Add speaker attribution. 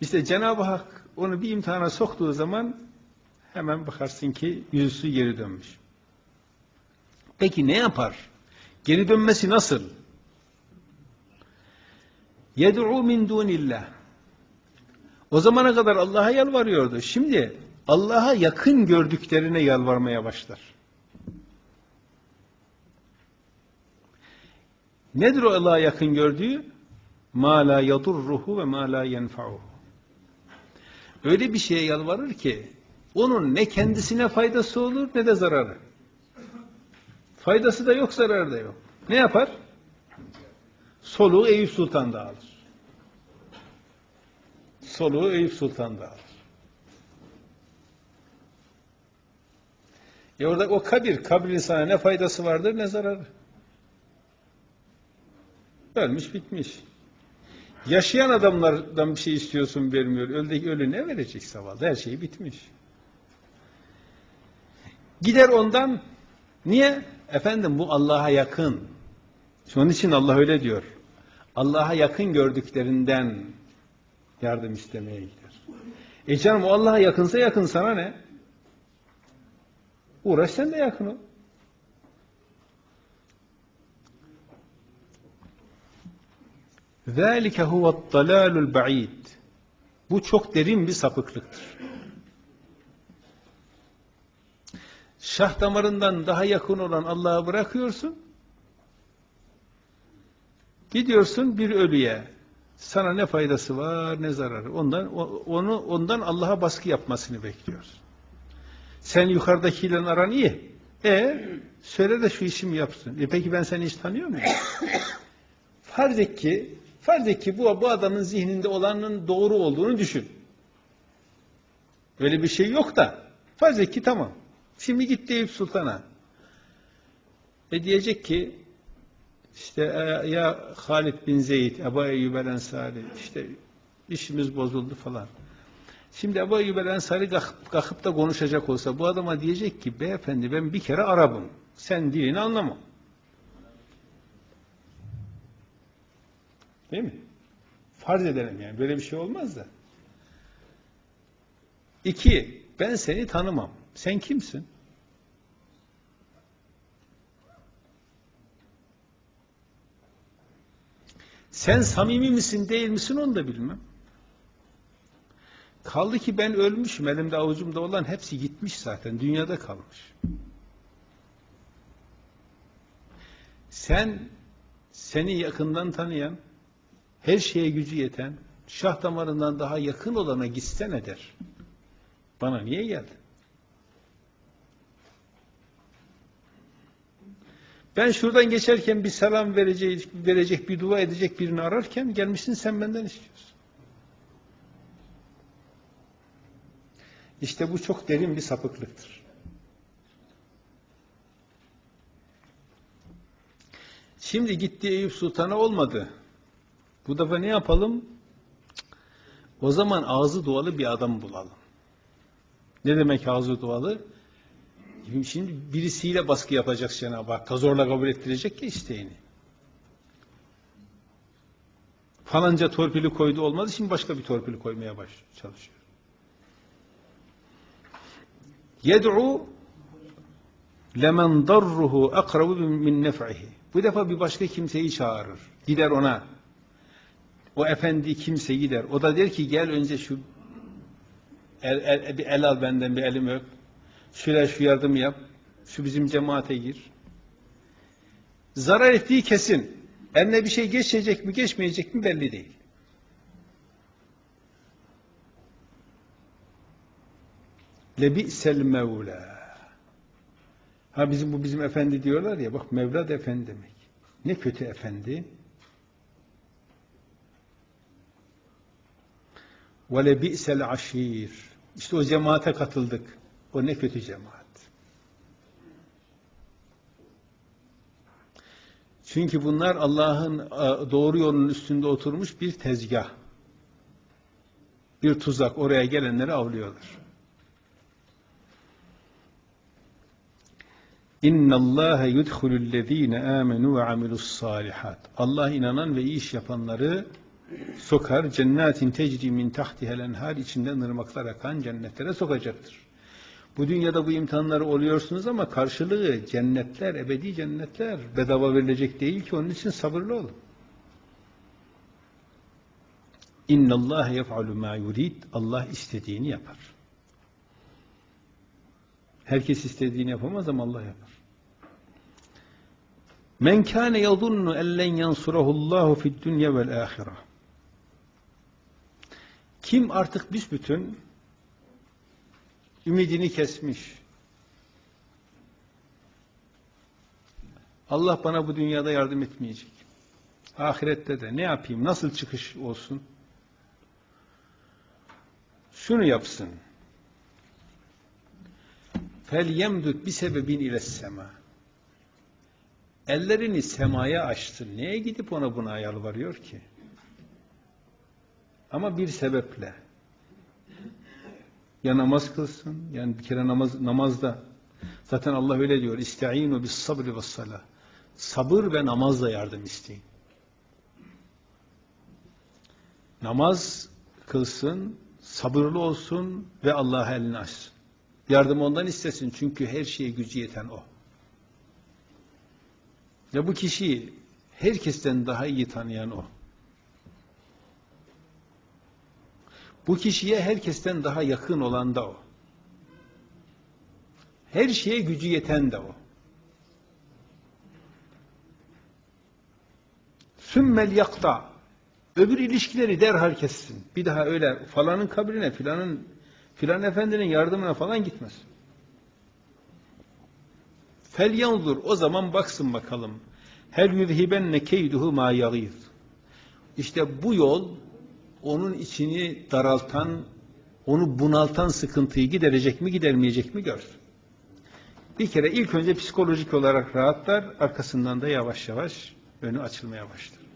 Speaker 1: İşte Cenab-ı Hak onu bir imtihana soktuğu zaman hemen bakarsın ki yüzüsü geri dönmüş. Peki ne yapar? Geri dönmesi nasıl? Yed'u min dunillah. O zamana kadar Allah'a yalvarıyordu. Şimdi Allah'a yakın gördüklerine yalvarmaya başlar. Nedir o Allah'a yakın gördüğü? Ma la yadurruhu ve ma la yenfa'uhu. Öyle bir şeye yalvarır ki onun ne kendisine faydası olur ne de zararı. Faydası da yok, zararı da yok. Ne yapar? Soluğu Eyüp Sultan'da alır. Soluğu Eyüp Sultan'da alır. E orada o kabir, kabrin sana ne faydası vardır ne zararı. Ölmüş bitmiş. Yaşayan adamlardan bir şey istiyorsun vermiyor. Öldeki ölü ne verecek zavallı? Her şey bitmiş. Gider ondan. Niye? Efendim bu Allah'a yakın. Onun için Allah öyle diyor. Allah'a yakın gördüklerinden yardım istemeye gider. E canım o Allah'a yakınsa yakın sana ne? Uğraş sen de yakın ol. ذَٰلِكَ هُوَ الضَّلَالُ الْبَعِيدِ Bu çok derin bir sapıklıktır. Şah damarından daha yakın olan Allah'ı bırakıyorsun, gidiyorsun bir ölüye, sana ne faydası var ne zararı. Ondan onu ondan Allah'a baskı yapmasını bekliyorsun. Sen yukarıdakiyle aran iyi. E söyle de şu işimi yapsın. E peki ben seni hiç tanıyor muyum? farz et ki farz ki bu, bu adamın zihninde olanın doğru olduğunu düşün. Öyle bir şey yok da farz ki tamam. Şimdi gitti Eyüp Sultan'a. E diyecek ki işte e, ya Halid bin Zeyd, Ebu Eyyub el Ensari işte işimiz bozuldu falan. Şimdi Ebu Eyyub el Ensari kalkıp, kalkıp da konuşacak olsa bu adama diyecek ki beyefendi ben bir kere Arap'ım. Sen dilini anlamam. Değil mi? Farz edelim yani. Böyle bir şey olmaz da. İki, ben seni tanımam. Sen kimsin? Sen samimi misin değil misin onu da bilmem. Kaldı ki ben ölmüşüm. Elimde avucumda olan hepsi gitmiş zaten. Dünyada kalmış. Sen seni yakından tanıyan, her şeye gücü yeten, şah damarından daha yakın olana gitsene der. Bana niye geldin? Ben şuradan geçerken bir selam verecek, verecek, bir dua edecek birini ararken gelmişsin sen benden istiyorsun. İşte bu çok derin bir sapıklıktır. Şimdi gitti Eyüp Sultan'a olmadı. Bu defa ne yapalım? O zaman ağzı dualı bir adam bulalım. Ne demek ağzı dualı? Şimdi birisiyle baskı yapacak Cenab-ı Hak. Zorla kabul ettirecek ki isteğini. Falanca torpili koydu olmadı. Şimdi başka bir torpili koymaya baş çalışıyor. Yed'u lemen darruhu akrabu min nef'ihi. Bu defa bir başka kimseyi çağırır. Gider ona. O efendi kimse gider. O da der ki gel önce şu el, el, bir el al benden bir elimi öp. Şöyle şu yardım yap. Şu bizim cemaate gir. Zarar ettiği kesin. Eline bir şey geçecek mi geçmeyecek mi belli değil. Lebi'sel mevla. Ha bizim bu bizim efendi diyorlar ya bak Mevlad efendi demek. Ne kötü efendi. Ve lebi'sel aşir. İşte o cemaate katıldık. O ne kötü cemaat. Çünkü bunlar Allah'ın doğru yolun üstünde oturmuş bir tezgah. Bir tuzak. Oraya gelenleri avlıyorlar. İnna Allah yudhulul lezine amenu ve amilus. Allah inanan ve iyi iş yapanları sokar. Cennetin tecri min tahtihel enhar içinden ırmaklar akan cennetlere sokacaktır. Bu dünyada bu imtihanları oluyorsunuz ama karşılığı cennetler, ebedi cennetler bedava verilecek değil ki onun için sabırlı olun. İnna Allah yef'alu ma yurid. Allah istediğini yapar. Herkes istediğini yapamaz ama Allah yapar. Men kâne yadunnu en len yansurahullahu fid dunya vel ahire. Kim artık büsbütün ümidini kesmiş. Allah bana bu dünyada yardım etmeyecek. Ahirette de ne yapayım, nasıl çıkış olsun? Şunu yapsın. Bir sebebin ile sema. Ellerini semaya açtı. Neye gidip ona buna yalvarıyor ki? Ama bir sebeple. Ya namaz kılsın, yani bir kere namaz, namazda. Zaten Allah öyle diyor. İsta'inu bis sabri ve salah. Sabır ve namazla yardım isteyin. Namaz kılsın, sabırlı olsun ve Allah'a elini açsın. Yardım ondan istesin çünkü her şeye gücü yeten o. Ve bu kişiyi herkesten daha iyi tanıyan o. Bu kişiye herkesten daha yakın olan da o. Her şeye gücü yeten de o. Sümmel yakta. Öbür ilişkileri derhal kessin. Bir daha öyle falanın kabrine, filanın filan efendinin yardımına falan gitmez. Fel yanzur o zaman baksın bakalım. Hel yuzhibenne keyduhu ma yagîz. İşte bu yol onun içini daraltan, onu bunaltan sıkıntıyı giderecek mi, gidermeyecek mi görsün. Bir kere ilk önce psikolojik olarak rahatlar, arkasından da yavaş yavaş önü açılmaya başlar.